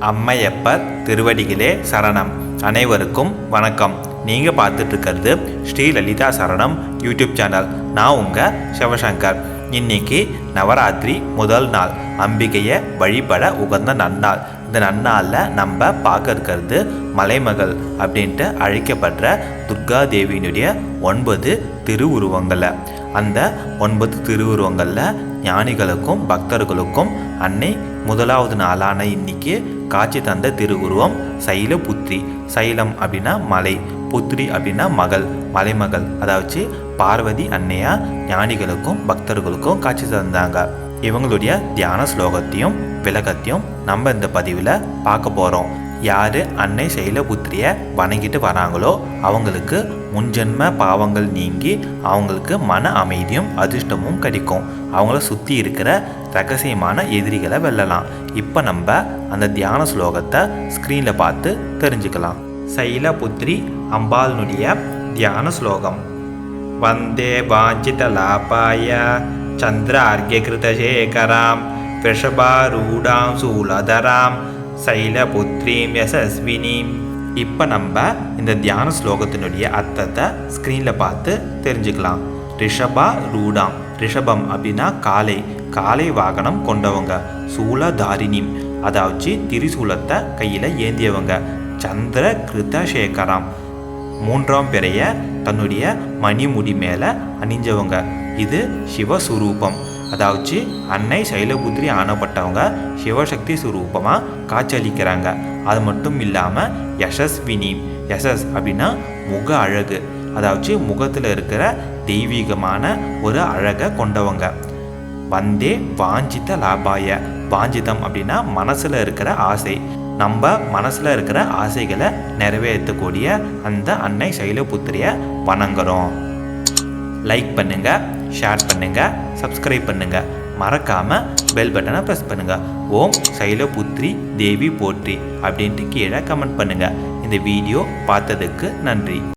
அம்மையப்பர் திருவடிகளே சரணம். அனைவருக்கும் வணக்கம். நீங்கள் பார்த்துட்ருக்கிறது ஸ்ரீ லலிதா சரணம் யூடியூப் சேனல். நான் உங்கள் சிவசங்கர். இன்னைக்கு நவராத்திரி முதல் நாள். அம்பிகையை வழிபட உகந்த நன்னாள். இந்த நன்னாளில் நம்ம பார்க்க இருக்கிறது மலைமகள் அப்படின்ட்டு அழைக்கப்படுற துர்கா தேவியினுடைய ஒன்பது திருவுருவங்களை. அந்த ஒன்பது திருவுருவங்களில் ஞானிகளுக்கும் பக்தர்களுக்கும் அன்னை முதலாவது நாளான இன்னைக்கு காட்சி தந்த திருவுருவம் சைலபுத்ரி சைலம் அப்படின்னா மலை புத்திரி அப்படின்னா மகள் மலைமகள் அதாவது பார்வதி அன்னையா ஞானிகளுக்கும் பக்தர்களுக்கும் காட்சி தந்தாங்க. இவங்களுடைய தியான ஸ்லோகத்தையும் விளக்கத்தையும் நம்ம இந்த பதிவில் பார்க்க போகிறோம் யார் அன்னை சைலபுத்திரியை வணங்கிட்டு வராங்களோ அவங்களுக்கு முன்ஜென்ம பாவங்கள் நீங்கி அவங்களுக்கு மன அமைதியும் அதிர்ஷ்டமும் கிடைக்கும். அவங்கள சுற்றி இருக்கிற ரகசியமான எதிரிகளை வெல்லலாம். இப்போ நம்ம அந்த தியான ஸ்லோகத்தை ஸ்க்ரீனில் பார்த்து தெரிஞ்சுக்கலாம். சைலபுத்திரி அம்பாலினுடைய தியான ஸ்லோகம். வந்தே வாஞ்சிதலாபாய சந்திரார்கியகிருதசேகராம் விஷபாரூடாம் சூலதராம் சைலபுத்ரீம் யசஸ்வினிம். இப்போ நம்ம இந்த தியான ஸ்லோகத்தினுடைய அர்த்தத்தை ஸ்க்ரீனில் பார்த்து தெரிஞ்சுக்கலாம். ரிஷபா ரூடாம். ரிஷபம் அப்படின்னா காலை. காலை வாகனம் கொண்டவங்க. சூலதாரிணிம் அதாவது திரிசூலத்தை கையில் ஏந்தியவங்க. சந்திர கிருதசேகரம் மூன்றாம் பிறைய தன்னுடைய மணிமுடி மேலே அணிஞ்சவங்க. இது சிவஸ்வரூபம். அதாவது அன்னை சைலபுத்திரி ஆனப்பட்டவங்க சிவசக்தி சுரூபமாக காட்சியளிக்கிறாங்க. அது மட்டும் இல்லாமல் யசஸ்வினி யசஸ் அப்படின்னா முக அழகு. அதாவது முகத்தில் இருக்கிற தெய்வீகமான ஒரு அழகை கொண்டவங்க. வந்தே வாஞ்சித லாபாய. வாஞ்சிதம் அப்படின்னா மனசில் இருக்கிற ஆசை. நம்ம மனசில் இருக்கிற ஆசைகளை நிறைவேற்றக்கூடிய அந்த அன்னை சைலபுத்திரியை வணங்குறோம். லைக் பண்ணுங்கள் ஷேர் பண்ணுங்கள் சப்ஸ்கிரைப் பண்ணுங்கள் மறக்காமல் பெல் பட்டனை ப்ரெஸ் பண்ணுங்கள் ஓம் சைலபுத்ரி தேவி போற்றி அப்படின்ட்டு கீழே கமெண்ட் பண்ணுங்கள் இந்த வீடியோ பார்த்ததுக்கு நன்றி.